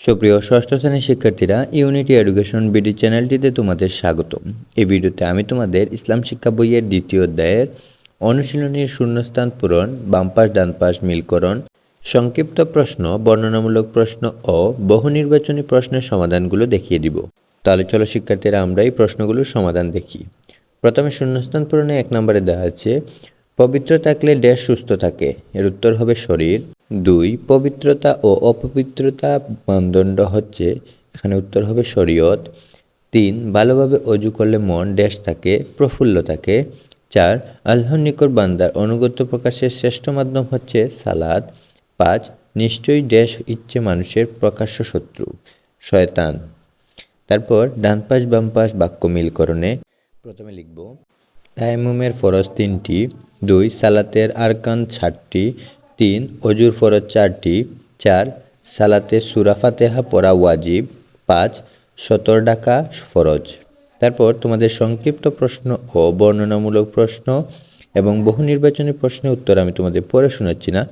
সুপ্রিয় ষষ্ঠ শ্রেণির শিক্ষার্থীরা ইউনিটি এডুকেশন বিডি চ্যানেলটিতে তোমাদের স্বাগত এই ভিডিওতে আমি তোমাদের ইসলাম শিক্ষা বইয়ের দ্বিতীয় অধ্যায়ের অনুশীলনীর শূন্যস্থান পূরণ বামপাশ ডানপাশ মিলকরণ, সংক্ষিপ্ত প্রশ্ন, বর্ণনামূলক প্রশ্ন ও বহু নির্বাচনী প্রশ্নের সমাধানগুলো দেখিয়ে দিব। তাহলে চলো শিক্ষার্থীরা, আমরা এই প্রশ্নগুলোর সমাধান দেখি। প্রথমে শূন্যস্থান পূরণে এক নম্বরে দেওয়া আছে, পবিত্র থাকলে ড্যাশ সুস্থ থাকে। এর উত্তর হবে শরীর। দুই, পবিত্রতা ও অপবিত্রতা মানদণ্ড হচ্ছে, এখানে উত্তর হবে শরীয়ত। তিন, ভালোভাবে অজু করলে মন ড্যাশ থাকে, প্রফুল্ল থাকে। চার, আল্লাহর নিকট বান্দার অনুগত প্রকাশের শ্রেষ্ঠ মাধ্যম হচ্ছে সালাদ। পাঁচ, নিশ্চয়ই ড্যাশ ইচ্ছে মানুষের প্রকাশ্য শত্রু। শয়তান। তারপর, ডান পাশ, বাম পাশ বাক্য মিলকরণে প্রথমে লিখব তায়াম্মুমের ফরজ তিনটি। দুই, সালাতের আরকান ষাটটি। তিন, অজুর ফরজ চারটি, চার, সালাতে সুরা ফাতেহা পড়া ওয়াজিব, পাঁচ, সতর ডাকা ফরজ। তারপর তোমাদের সংক্ষিপ্ত প্রশ্ন ও বর্ণনামূলক প্রশ্ন এবং বহু নির্বাচনী প্রশ্নের উত্তর আমি তোমাদের পড়ে শোনাচ্ছি না।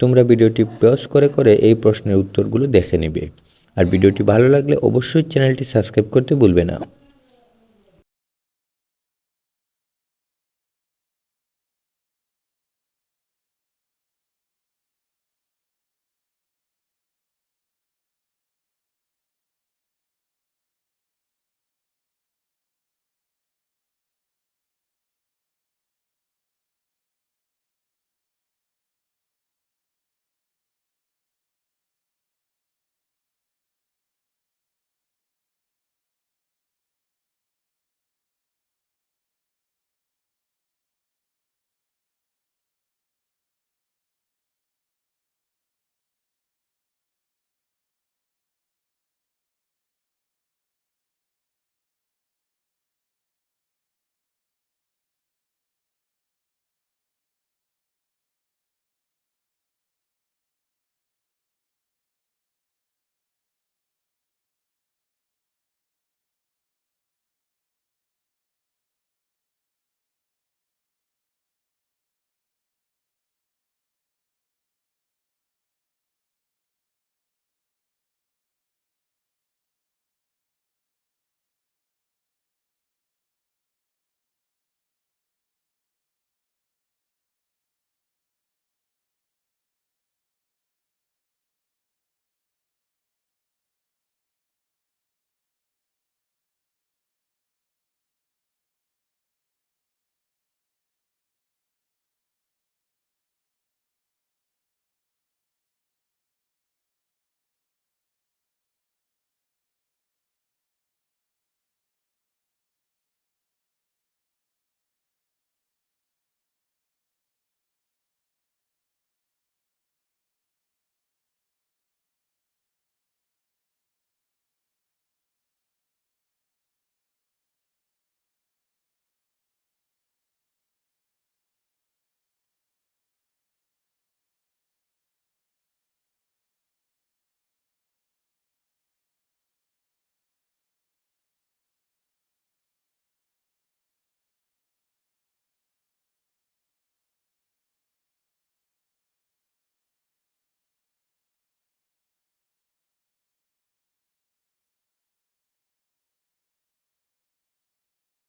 তোমরা ভিডিওটি পজ করে করে এই প্রশ্নের উত্তরগুলো দেখে নেবে। আর ভিডিওটি ভালো লাগলে অবশ্যই চ্যানেলটি সাবস্ক্রাইব করতে ভুলবে না।